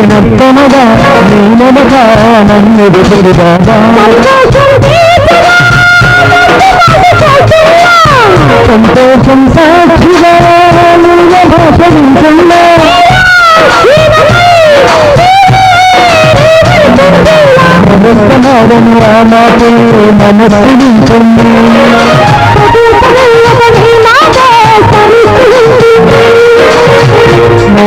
కనబోతే నత్తనగా నన్నుడు సంతోషం సాక్షిగా నీల భాషించున్నా నమస్కారము రామాపే నమస్కరించండి. నా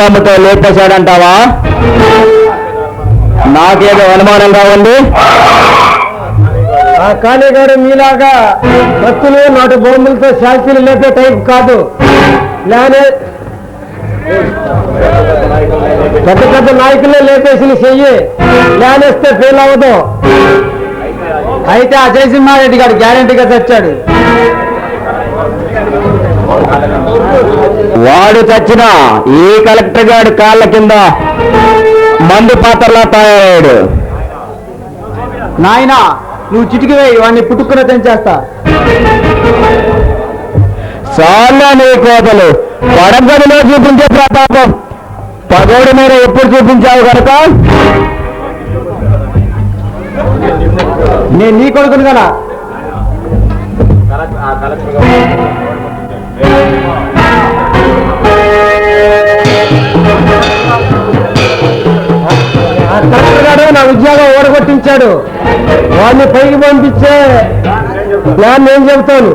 బొమ్మతో లేపేశాడంటావా? నాకేదో అనుమానంగా ఉంది ఆ కాళీగాడు మీలాగా భక్తులు నాటు బొమ్మలతో శాల్తీలు లేపే టైప్ కాదు. లేనే పెద్ద పెద్ద నాయకులే లేపేసి చెయ్యి లేనేస్తే ఫెయిల్ అవ్వదు. అయితే ఆ జయసింహారెడ్డి గారు గ్యారంటీగా తెచ్చాడు. వాడు చచ్చిన ఈ కలెక్టర్ గారి కాళ్ళ కింద మందు పాత్రలా తయారయ్యాడు. నాయనా నువ్వు చిటికివే వాడిని పుట్టుకున్న తెంచేస్తా. చాలా నీ కోతలు. పడగదిలో చూపించే ప్రతాపం. పగోడి మీద ఎప్పుడు చూపించావు కనుక? నేను నీ కొడుకును కదా. కలెక్టర్ నా ఉద్యోగం ఓడగొట్టించాడు వాడిని పైకి పంపించే ప్లాన్ నేను చెబుతాను.